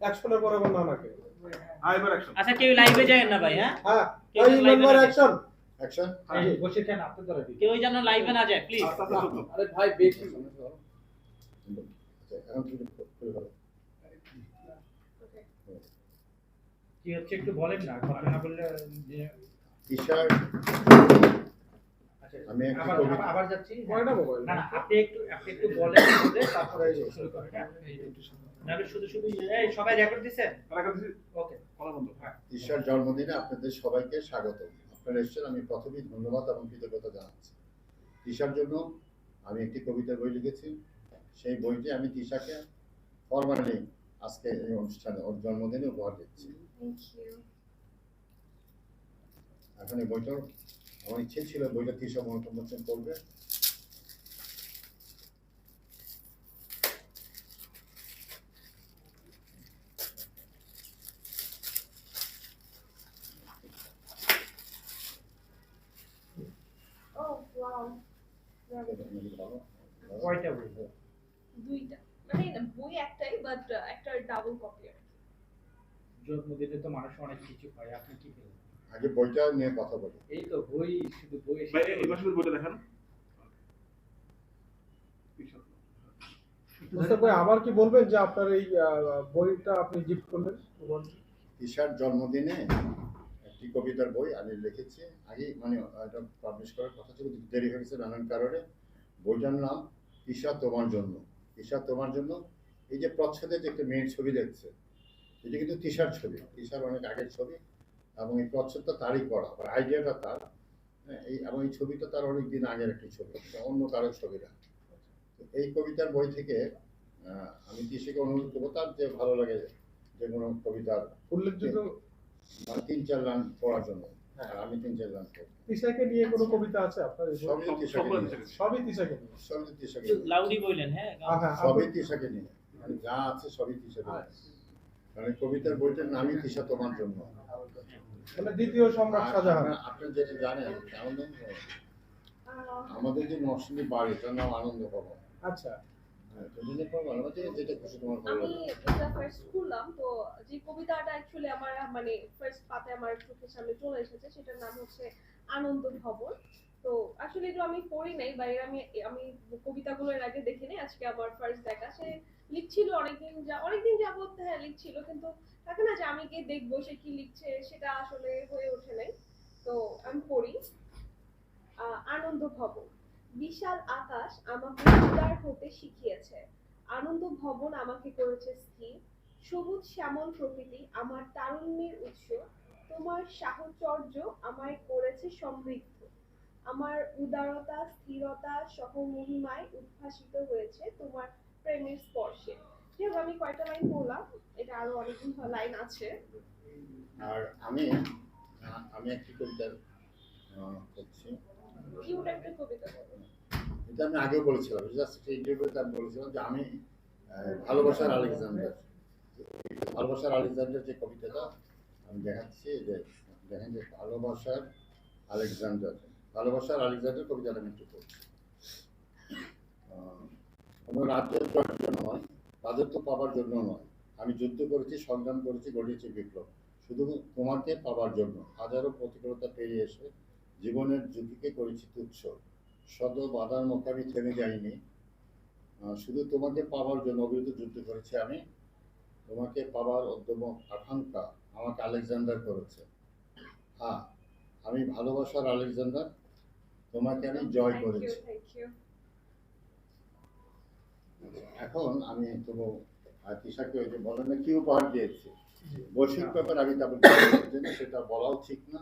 অ্যাকশনের পরে আবার নানাকে হ্যাঁ অ্যাকশন আচ্ছা কেউ লাইভে যায় না ভাই হ্যাঁ? হ্যাঁ কেউ এই live এ মেম্বার অ্যাকশন অ্যাকশন হ্যাঁ বসে কেন আপনার দ্বারা দিই কেউ যেন লাইভে না যায় প্লিজ। আরে ভাই বেশি। কি শুরু করো? কি হচ্ছে একটু বলেন না কথা না বললে আচ্ছা আমি একটা আবার কবিতা- আবার- আবার যাচ্ছি কয়টা মোবাইল না না আপনি একটু আপনি একটু বলেন বলে তারপরে শুরু করেন হ্যাঁ? নাহলে শুধু শুধু এই সবাই রেকর্ড দিছেন? একটা দিছি, ওকে বন্ধ। হ্যাঁ। ঈশ্বর জন্মদিনে আপনাদের সবাইকে স্বাগত। আপনারা এসেছেন আমি প্রথমেই ধন্যবাদ এবং কৃতজ্ঞতা জানাচ্ছি। তিশার জন্য আমি একটি কবিতার বই লিখেছি। সেই বইটি আমি তিশাকে ফরমালি আজকে এই অনুষ্ঠানে ওর জন্মদিনে উপহার দিচ্ছি। এখন এই বইটা আমার ইচ্ছে ছিল বইটা তিশা মনোসংরক্ষণ করবে। Oh? কয়টা বই? দুইটা। মানে না, বই একটাই বাট একটা ডাবল কপি আর কি। জন্মদিনে তো মানুষ অনেক কিছু হয় আপনি কি পেলেন? আগে বইটা নিয়ে কথা বলি। এই তো বই শুধু বই ভাই এবার শুধু বইটা দেখান। ভাই আবার কি বলবেন যে আপনার এই আহ, বইটা আপনি গিফট করলেন? তিশার জন্মদিনে একটি কবিতার বই আমি লিখেছি। আগে মানে এটা পাবলিশ করার কথা ছিল দেরি হয়ে গেছে নানান কারণে। বইটার নাম তিশা তোমার জন্য। তিশা তোমার জন্য এই যে প্রচ্ছদে যে একটা মেয়ের ছবি দেখছে এটা কিন্তু তিশার ছবি। তিশার অনেক আগের ছবি। এবং এই প্রচ্ছদটা তারই করা বা আইডিয়াটা তার হ্যাঁ, এই এবং এই ছবিটা তার অনেক দিন আগের একটি ছবি অন্য কারোর ছবি না। এই কবিতার বই থেকে আমি তিশাকে অনুরোধ করব তার যে ভালো লাগে যে কোনো কবিতার উল্লেখযোগ্য তিন চার লাইন পড়ার জন্য আমি তিন চার লাইন পড়ি। তিশাকে নিয়ে কোনো কবিতা আছে আপনার সবই সব- তিশাকে নিয়ে। সবই তিশাকে সবই তিশাকে নিয়ে। লাউডি বললেন হ্যাঁ? হ্যাঁ, হ্যাঁ, সবই তিশাকে নিয়ে। মানে যা আছে সবই তিশাকে নিয়ে। মানে কবিতার বইটার নামই তিশা তোমার জন্য। মানে দ্বিতীয় সম্রাট শাহজাহান। আপনারা- আপনারা যেটা জানেন আনন্দ আমাদের যে নরসিংদী বাড়ি তার নাম আনন্দ ভবন। আচ্ছা। হ্যাঁ, আমি এটা ফার্স্ট তো যে কবিতাটা অ্যাকচুয়ালি আমার মানে ফার্স্ট পাতে আমার চোখের সামনে চলে এসেছে সেটার নাম হচ্ছে আনন্দ ভবন। তো আসলে এগুলো আমি পড়ি নাই বা এর আমি আমি কবিতাগুলো এর আগে দেখিনি আজকে আমার ফার্স্ট দেখা। সে লিখছিল অনেকদিন যা, অনেকদিন যাবত হ্যাঁ লিখছিল, কিন্তু থাকে না যে আমি গিয়ে দেখব সে কি লিখছে, সেটা আসলে হয়ে ওঠে নাই। তো আমি পড়ি আনন্দ ভবন। বিশাল আকাশ আমাকে উদার হতে শিখিয়েছে। আনন্দ ভবন আমাকে করেছে স্থির। সবুজ শ্যামল প্রকৃতি আমার তারুণ্যের উৎস। তোমার সাহচর্য আমায় করেছে সমৃদ্ধ। আমার উদারতা, স্থিরতা সহ মহিমায় উদ্ভাসিত হয়েছে তোমার প্রেমের স্পর্শে। যাই আমি কয়টা লাইন বললাম এটা আরও অনেক লাইন আছে। আর আমি আমি একটি কবিতার করছি কিউট একটা কবিতা এটা আমি আগেও বলেছিলাম। জাস্ট ইন্টারভিউতে আমি বলেছিলাম যে আমি ভালোবাসার আলেকজান্ডার। ভালোবাসার আলেকজান্ডার যে কবিতাটা আমি দেখাচ্ছি যে দেখেন যে ভালোবাসার আলেকজান্ডার। ভালোবাসার আলেকজান্ডার কবিতাটা আমি একটু পড়ছি। কোনো রাজ্যের জন্য নয় রাজত্ব পাবার জন্য নয়। আমি যুদ্ধ করেছি সংগ্রাম করেছি গড়িয়েছি বিপ্লব। শুধু তোমাকে পাবার জন্য। হাজারো প্রতিকূলতা পেরিয়ে এসে জীবনের ঝুঁকিকে করেছি তুচ্ছ। শত বাধার মুখে আমি থেমে যাইনি শুধু তোমাকে পাওয়ার জন্য অবিরত যুদ্ধ করেছি আমি। তোমাকে পাওয়ার উদ্যম আকাঙ্ক্ষা আমাকে আলেকজান্ডার করেছে। হ্যাঁ আমি ভালোবাসার আলেকজান্ডার। তোমাকে আমি জয় করেছি। এখন আমি তবু তিশাকে ওই যে বলেন না কি উপহার দিয়েছে? বৈশ্বিক ব্যাপার আমি তেমন সেটা বলাও ঠিক না।